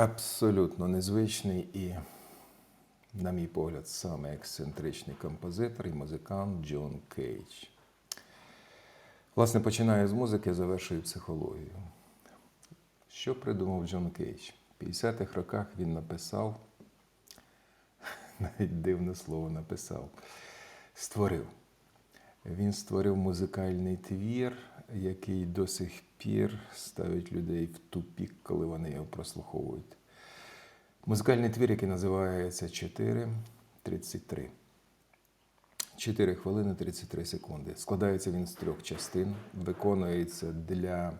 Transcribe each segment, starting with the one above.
абсолютно незвичний і, на мій погляд, саме ексцентричний композитор і музикант Джон Кейдж. Власне, починає з музики, завершує психологію. Що придумав Джон Кейдж? В 50-х роках він написав, навіть дивне слово написав, створив. Він створив музикальний твір, який до сих пір ставить людей в тупік, коли вони його прослуховують. Музикальний твір, який називається 4.33. 4 хвилини 33 секунди. Складається він з трьох частин, виконується для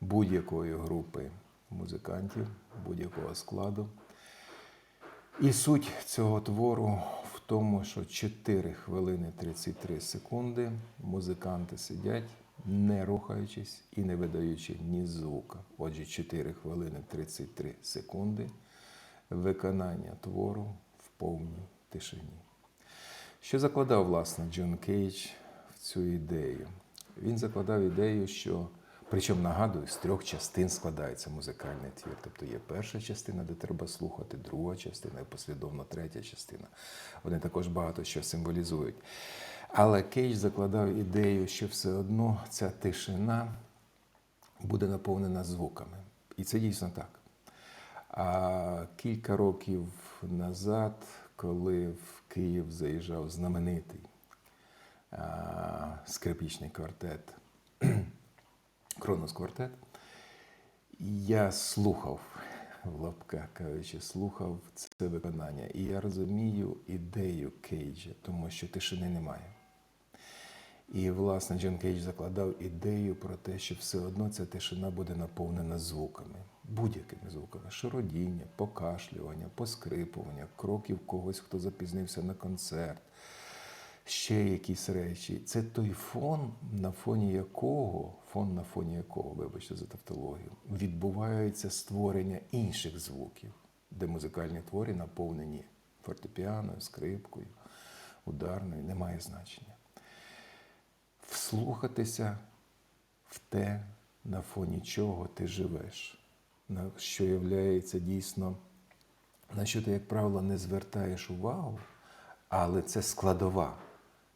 будь-якої групи музикантів, будь-якого складу. І суть цього твору в тому, що 4 хвилини 33 секунди музиканти сидять, не рухаючись і не видаючи ні звука. Отже, 4 хвилини 33 секунди виконання твору в повній тишині. Що закладав, власне, Джон Кейдж в цю ідею? Він закладав ідею, що, причому нагадую, з трьох частин складається музикальний твір. Тобто є перша частина, де треба слухати, друга частина і послідовно третя частина. Вони також багато що символізують. Але Кейдж закладав ідею, що все одно ця тишина буде наповнена звуками. І це дійсно так. А кілька років назад, коли в Київ заїжджав знаменитий а, скрипічний квартет, Кронос квартет, я слухав, в лапках кажучи, слухав це виконання. І я розумію ідею Кейджа, тому що тишини немає. І, власне, Джон Кейдж закладав ідею про те, що все одно ця тишина буде наповнена звуками, будь-якими звуками: шародіння, покашлювання, поскрипування, кроків когось, хто запізнився на концерт, ще якісь речі. Це той фон, на фоні якого, фон на фоні якого, вибачте за тавтологію, відбувається створення інших звуків, де музикальні твори наповнені фортепіаною, скрипкою, ударною, немає значення вслухатися в те, на фоні чого ти живеш, на що являється дійсно, на що ти, як правило, не звертаєш увагу, але це складова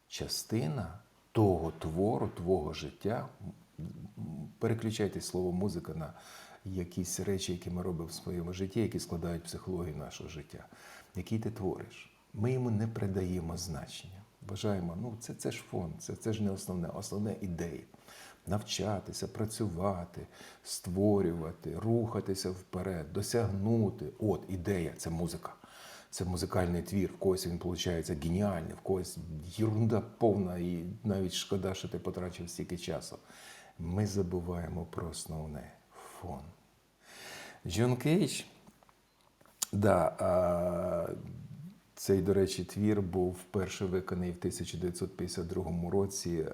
частина того твору, твого життя. Переключайте слово музика на якісь речі, які ми робимо в своєму житті, які складають психологію нашого життя, які ти твориш. Ми йому не придаємо значення. Вважаємо, ну це, це ж фон, це, це ж не основне, основне ідея. Навчатися, працювати, створювати, рухатися вперед, досягнути. От ідея це музика. Це музикальний твір. В когось він виходить геніальний, в когось єрунда повна, і навіть шкода, що ти потрачив стільки часу. Ми забуваємо про основне фон. Джон Кейдж, да, а, цей, до речі, твір був вперше виконаний в 1952 році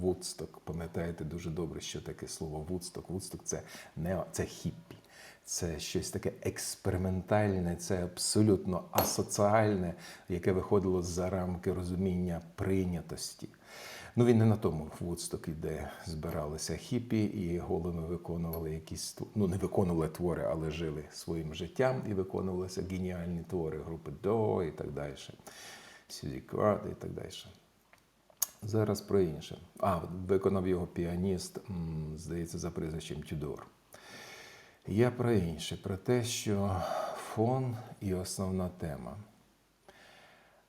Вудсток. Пам'ятаєте дуже добре, що таке слово Вудсток. Вудсток це не це хіппі. Це щось таке експериментальне, це абсолютно асоціальне, яке виходило за рамки розуміння прийнятості. Ну він не на тому Вудсток, де збиралися хіпі і голими виконували якісь ну не виконували твори, але жили своїм життям і виконувалися геніальні твори групи До і так далі. Сюзі Кварт і так далі. Зараз про інше. А, виконав його піаніст, здається, за прізвищем Тюдор. Я про інше, про те, що фон і основна тема.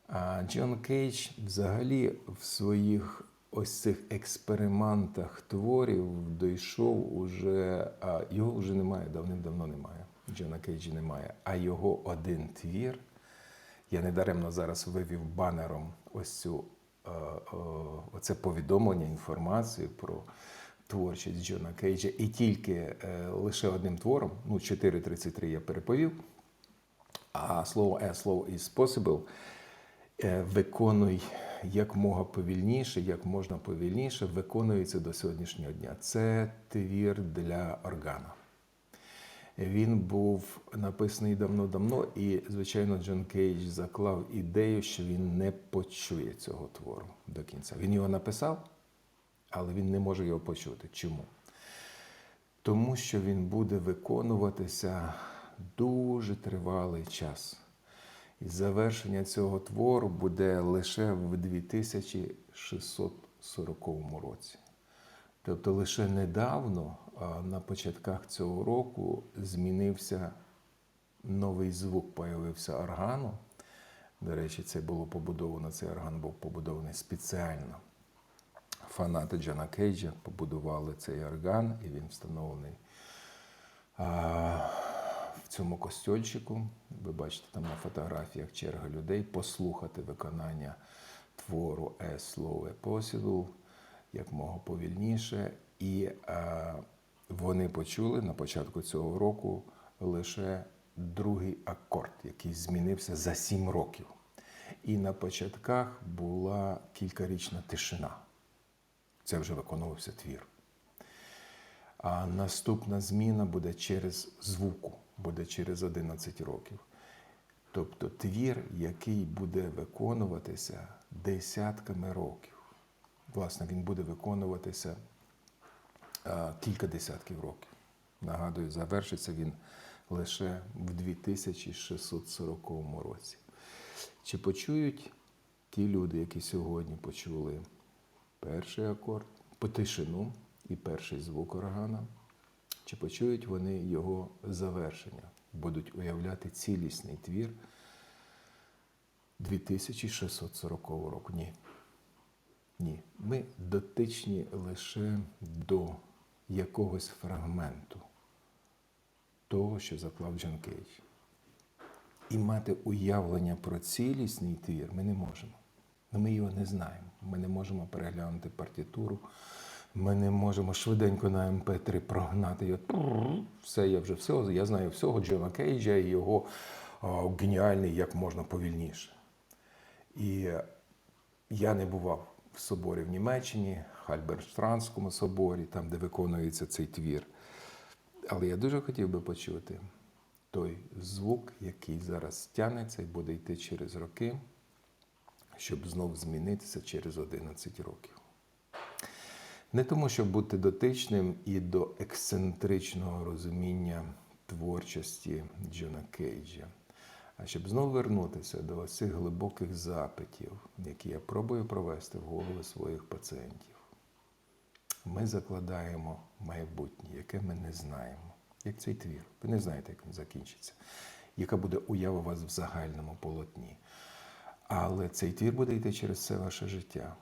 А Джон Кейдж взагалі в своїх ось цих експериментах творів дійшов уже, а його вже немає, давним-давно немає. Джона Кейджа немає. А його один твір. Я недаремно зараз вивів банером ось цю оце повідомлення, інформацію про творчість Джона Кейджа. І тільки е, лише одним твором, ну 4.33 я переповів, а слово «е», слово «is possible» е, виконуй якмога повільніше, як можна повільніше, виконується до сьогоднішнього дня. Це твір для органа. Він був написаний давно-давно, і, звичайно, Джон Кейдж заклав ідею, що він не почує цього твору до кінця. Він його написав, але він не може його почути. Чому? Тому що він буде виконуватися дуже тривалий час. І завершення цього твору буде лише в 2640 році. Тобто лише недавно, на початках цього року, змінився новий звук, появився органу. До речі, це було побудовано, цей орган був побудований спеціально. Фанати Джона Кейджа побудували цей орган, і він встановлений цьому костьольчику. Ви бачите там на фотографіях черга людей послухати виконання твору «A Slow a як мого повільніше. І а, вони почули на початку цього року лише другий акорд, який змінився за сім років. І на початках була кількарічна тишина. Це вже виконувався твір. А наступна зміна буде через звуку, буде через 11 років. Тобто твір, який буде виконуватися десятками років. Власне, він буде виконуватися а, кілька десятків років. Нагадую, завершиться він лише в 2640 році. Чи почують ті люди, які сьогодні почули перший акорд, по тишину і перший звук органа, чи почують вони його завершення, будуть уявляти цілісний твір 2640 року? Ні. Ні. Ми дотичні лише до якогось фрагменту того, що заклав Джон Кейдж. І мати уявлення про цілісний твір ми не можемо. Ну, Ми його не знаємо. Ми не можемо переглянути партитуру. Ми не можемо швиденько на МП3 прогнати його. Все, я вже все, я знаю всього Джона Кейджа і його о, геніальний як можна повільніше. І я не бував в соборі в Німеччині, Хальберштранському соборі, там, де виконується цей твір. Але я дуже хотів би почути той звук, який зараз тягнеться і буде йти через роки, щоб знов змінитися через 11 років. Не тому, щоб бути дотичним і до ексцентричного розуміння творчості Джона Кейджа, а щоб знову вернутися до цих глибоких запитів, які я пробую провести в голови своїх пацієнтів. Ми закладаємо майбутнє, яке ми не знаємо. Як цей твір. Ви не знаєте, як він закінчиться, яка буде уява у вас в загальному полотні. Але цей твір буде йти через все ваше життя.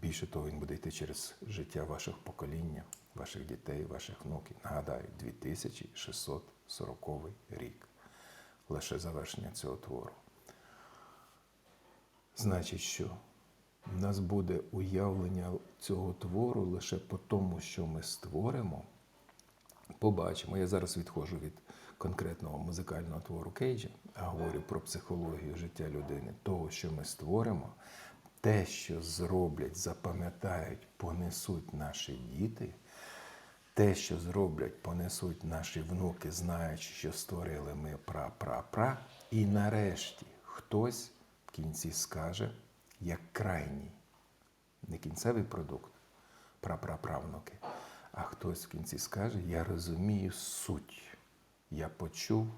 Більше того, він буде йти через життя ваших покоління, ваших дітей, ваших внуків. Нагадаю, 2640 рік. Лише завершення цього твору. Значить, що в нас буде уявлення цього твору лише по тому, що ми створимо. Побачимо. Я зараз відходжу від конкретного музикального твору Кейджа, а говорю про психологію життя людини, того, що ми створимо, те, що зроблять, запам'ятають, понесуть наші діти, те, що зроблять, понесуть наші внуки, знаючи, що створили ми пра-пра-пра, і нарешті хтось в кінці скаже, як крайній, не кінцевий продукт, прапраправнуки, а хтось в кінці скаже, я розумію суть. Я почув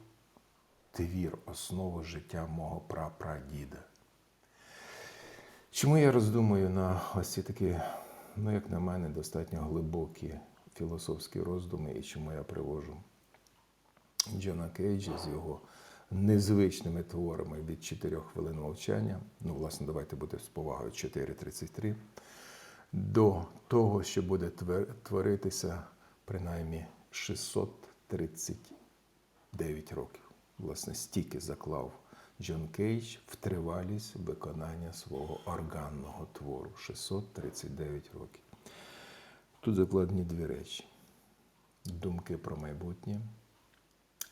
твір, основу життя мого прапрадіда. Чому я роздумую на ось ці такі, ну, як на мене, достатньо глибокі філософські роздуми, і чому я привожу Джона Кейджа з його незвичними творами від 4 хвилин мовчання, ну, власне, давайте бути з повагою 4.33, до того, що буде творитися принаймні 639 років. Власне, стільки заклав Джон Кейдж в тривалість виконання свого органного твору 639 років. Тут закладені дві речі: думки про майбутнє,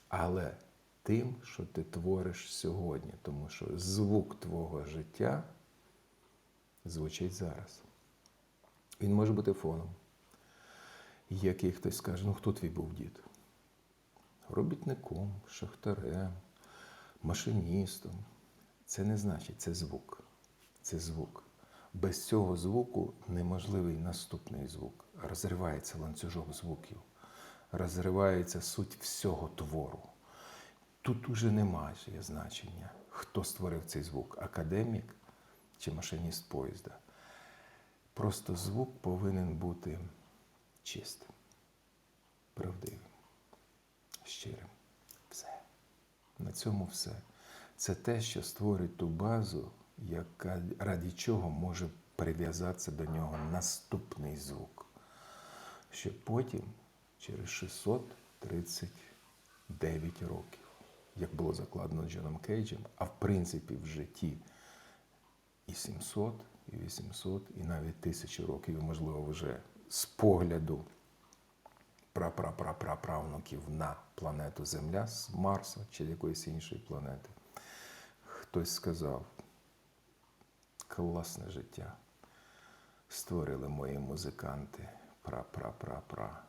але тим, що ти твориш сьогодні, тому що звук твого життя звучить зараз. Він може бути фоном, який хтось скаже, ну хто твій був дід? Робітником, шахтарем, машиністом. Це не значить, це звук. Це звук. Без цього звуку неможливий наступний звук. Розривається ланцюжок звуків, розривається суть всього твору. тут уже немає значення, хто створив цей звук академік чи машиніст поїзда. Просто звук повинен бути чистим, правдивим, щирим. Цьому все. Це те, що створить ту базу, яка, ради чого може прив'язатися до нього наступний звук. Що потім, через 639 років, як було закладено Джоном Кейджем, а в принципі в житті і 700, і 800, і навіть тисячі років, і, можливо, вже з погляду прапраправнуків на планету Земля з Марса чи якоїсь іншої планети. Хтось сказав, класне життя. Створили мої музиканти пра-пра-пра-пра.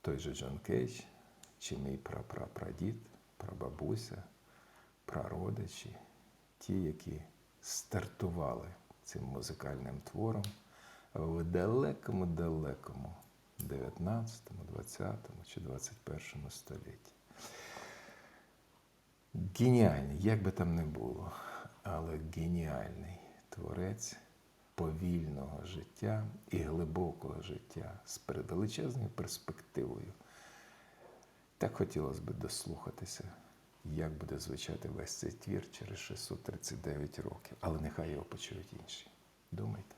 Той же Джон Кейдж, чи мій прапрапрадід, прабабуся, прародичі, ті, які стартували цим музикальним твором в далекому-далекому 19, 20 чи 21 столітті. Геніальний, як би там не було, але геніальний творець повільного життя і глибокого життя з величезною перспективою. Так хотілося б дослухатися, як буде звучати весь цей твір через 639 років, але нехай його почують інші. Думайте.